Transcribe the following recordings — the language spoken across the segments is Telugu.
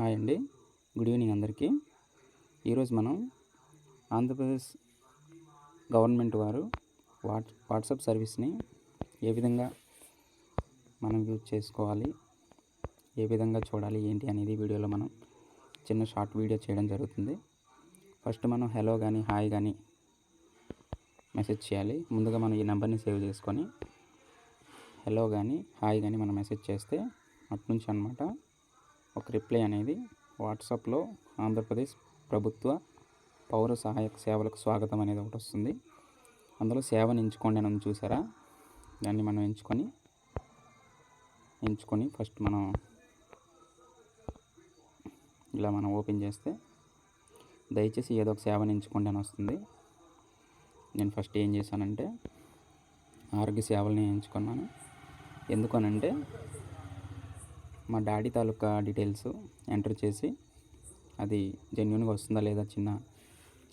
హాయ్ అండి. గుడ్ ఈవినింగ్ అందరికీ. ఈరోజు మనం ఆంధ్రప్రదేశ్ గవర్నమెంట్ వారు వాట్ వాట్సాప్ సర్వీస్ని ఏ విధంగా మనం యూజ్ చేసుకోవాలి ఏ విధంగా చూడాలి ఏంటి అనేది వీడియోలో మనం చిన్న షార్ట్ వీడియో చేయడం జరుగుతుంది. ఫస్ట్ మనం హలో కానీ హాయ్ కానీ మెసేజ్ చేయాలి. ముందుగా మనం ఈ నెంబర్ని సేవ్ చేసుకొని హలో కానీ హాయ్ కానీ మనం మెసేజ్ చేస్తే అటు నుంచి అనమాట ఒక రిప్లై అనేది వాట్సాప్లో ఆంధ్రప్రదేశ్ ప్రభుత్వ పౌర సహాయక సేవలకు స్వాగతం అనేది ఒకటి వస్తుంది. అందులో సేవను ఎంచుకోండి అని చూసారా? దాన్ని మనం ఎంచుకొని ఎంచుకొని ఫస్ట్ మనం ఇలా మనం ఓపెన్ చేస్తే దయచేసి ఏదో ఒక సేవను ఎంచుకోండి అని వస్తుంది. నేను ఫస్ట్ ఏం చేశానంటే ఆరోగ్య సేవల్ని ఎంచుకున్నాను. ఎందుకనంటే మా డాడీ తాలూకా డీటెయిల్స్ ఎంటర్ చేసి అది జెన్యున్గా వస్తుందా లేదా చిన్న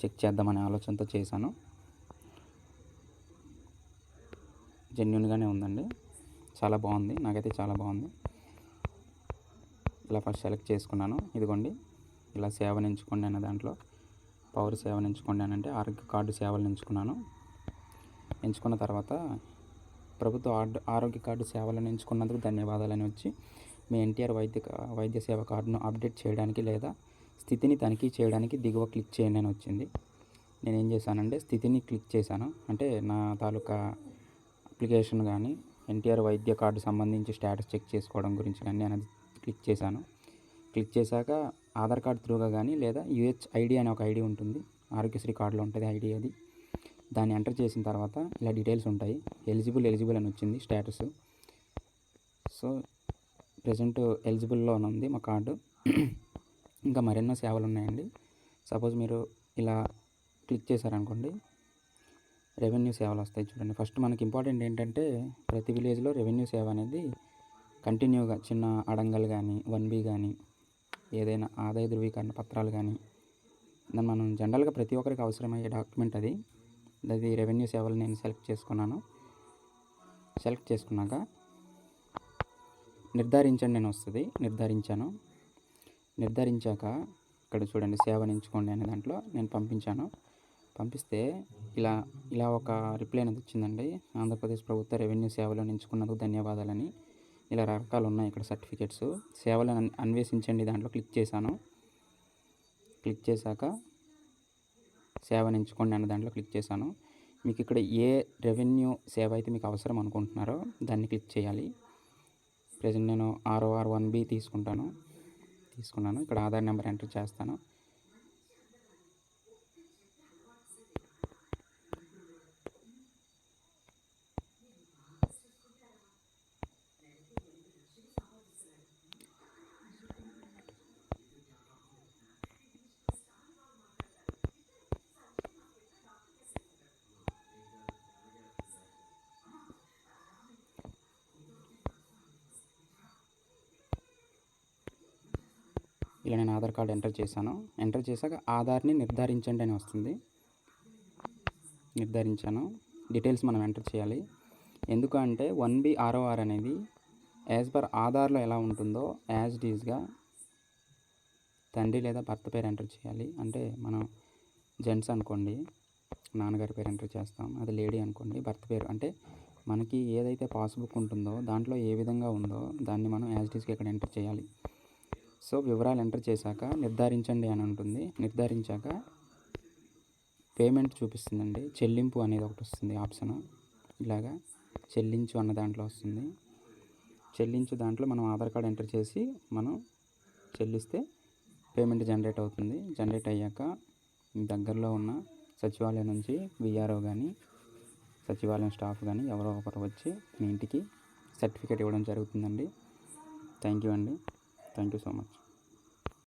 చెక్ చేద్దామనే ఆలోచనతో చేశాను. జెన్యున్గానే ఉందండి. చాలా బాగుంది. నాకైతే చాలా బాగుంది. ఇలా ఫస్ట్ సెలెక్ట్ చేసుకున్నాను. ఇదిగోండి. ఇలా సేవను ఎంచుకోండి దాంట్లో. పౌర సేవను ఎంచుకోండి అని అంటే ఆరోగ్య కార్డు సేవలను ఎంచుకున్నాను. ఎంచుకున్న తర్వాత ప్రభుత్వ ఆరోగ్య కార్డు సేవలను ఎంచుకున్నందుకు ధన్యవాదాలని వచ్చి మీ ఎన్టీఆర్ వైద్య వైద్య సేవ కార్డును అప్డేట్ చేయడానికి లేదా స్థితిని తనిఖీ చేయడానికి దిగువ క్లిక్ చేయండి అని వచ్చింది. నేను ఏం చేశానంటే స్థితిని క్లిక్ చేశాను. అంటే నా తాలూకా అప్లికేషన్ కానీ ఎన్టీఆర్ వైద్య కార్డు సంబంధించి స్టేటస్ చెక్ చేసుకోవడం గురించి కానీ నేను క్లిక్ చేశాను. క్లిక్ చేశాక ఆధార్ కార్డ్ త్రూగా కానీ లేదా యూహెచ్ ఐడి అనే ఒక ఐడి ఉంటుంది. ఆరోగ్యశ్రీ కార్డులో ఉంటుంది ఐడి అది. దాన్ని ఎంటర్ చేసిన తర్వాత ఇలా డీటెయిల్స్ ఉంటాయి. ఎలిజిబుల్ ఎలిజిబుల్ అని వచ్చింది స్టేటస్. సో ప్రజెంట్ ఎలిజిబుల్లో ఉంది మా కార్డు. ఇంకా మరెన్నో సేవలు ఉన్నాయండి సపోజ్ మీరు ఇలా క్లిక్ చేశారనుకోండి రెవెన్యూ సేవలు వస్తాయి చూడండి. ఫస్ట్ మనకి ఇంపార్టెంట్ ఏంటంటే ప్రతి విలేజ్లో రెవెన్యూ సేవ అనేది కంటిన్యూగా చిన్న అడంగల్ కానీ వన్ బీ కానీ ఏదైనా ఆదాయ ధృవీకరణ పత్రాలు కానీ దాన్ని మనం జనరల్గా ప్రతి ఒక్కరికి అవసరమయ్యే డాక్యుమెంట్ అది. అది రెవెన్యూ సేవలు నేను సెలెక్ట్ చేసుకున్నాను. సెలెక్ట్ చేసుకున్నాక నిర్ధారించండి అని వస్తుంది. నిర్ధారించాను. నిర్ధారించాక ఇక్కడ చూడండి సేవను ఎంచుకోండి అనే దాంట్లో నేను పంపించాను. పంపిస్తే ఇలా ఇలా ఒక రిప్లై అనేది వచ్చిందండి. ఆంధ్రప్రదేశ్ ప్రభుత్వ రెవెన్యూ సేవలో ఎంచుకున్నందుకు ధన్యవాదాలని. ఇలా రకాలు ఉన్నాయి ఇక్కడ సర్టిఫికేట్స్. సేవలను అన్వేషించండి దాంట్లో క్లిక్ చేశాను. క్లిక్ చేశాక సేవను ఎంచుకోండి అనే దాంట్లో క్లిక్ చేశాను. మీకు ఇక్కడ ఏ రెవెన్యూ సేవ అయితే మీకు అవసరం అనుకుంటున్నారో దాన్ని క్లిక్ చేయాలి. ప్రజెంట్ నేను ఆర్ఓఆర్ వన్ బి తీసుకుంటాను తీసుకున్నాను. ఇక్కడ ఆధార్ నెంబర్ ఎంటర్ చేస్తాను. ఇలా నేను ఆధార్ కార్డ్ ఎంటర్ చేశాను. ఎంటర్ చేశాక ఆధార్ని నిర్ధారించండి అని వస్తుంది. నిర్ధారించాను. డీటెయిల్స్ మనం ఎంటర్ చేయాలి. ఎందుకు అంటే వన్ బి ఆర్ఓఆర్ అనేది యాజ్ పర్ ఆధార్లో ఎలా ఉంటుందో యాజ్ డీజ్గా తండ్రి లేదా భర్త పేరు ఎంటర్ చేయాలి. అంటే మనం జెంట్స్ అనుకోండి నాన్నగారి పేరు ఎంటర్ చేస్తాం. అది లేడీ అనుకోండి భర్త పేరు. అంటే మనకి ఏదైతే పాస్బుక్ ఉంటుందో దాంట్లో ఏ విధంగా ఉందో దాన్ని మనం యాజ్ డీజ్గా ఇక్కడ ఎంటర్ చేయాలి. సో వివరాలు ఎంటర్ చేశాక నిర్ధారించండి అని ఉంటుంది. నిర్ధారించాక పేమెంట్ చూపిస్తుందండి. చెల్లింపు అనేది ఒకటి వస్తుంది ఆప్షన్. ఇలాగా చెల్లించు అన్న దాంట్లో వస్తుంది. చెల్లించు దాంట్లో మనం ఆధార్ కార్డ్ ఎంటర్ చేసి మనం చెల్లిస్తే పేమెంట్ జనరేట్ అవుతుంది. జనరేట్ అయ్యాక దగ్గరలో ఉన్న సచివాలయం నుంచి విఆర్ఓ కానీ సచివాలయం స్టాఫ్ కానీ ఎవరో ఒకరు వచ్చి మీ ఇంటికి సర్టిఫికేట్ ఇవ్వడం జరుగుతుందండి. థ్యాంక్ యూ అండి. Thank you so much.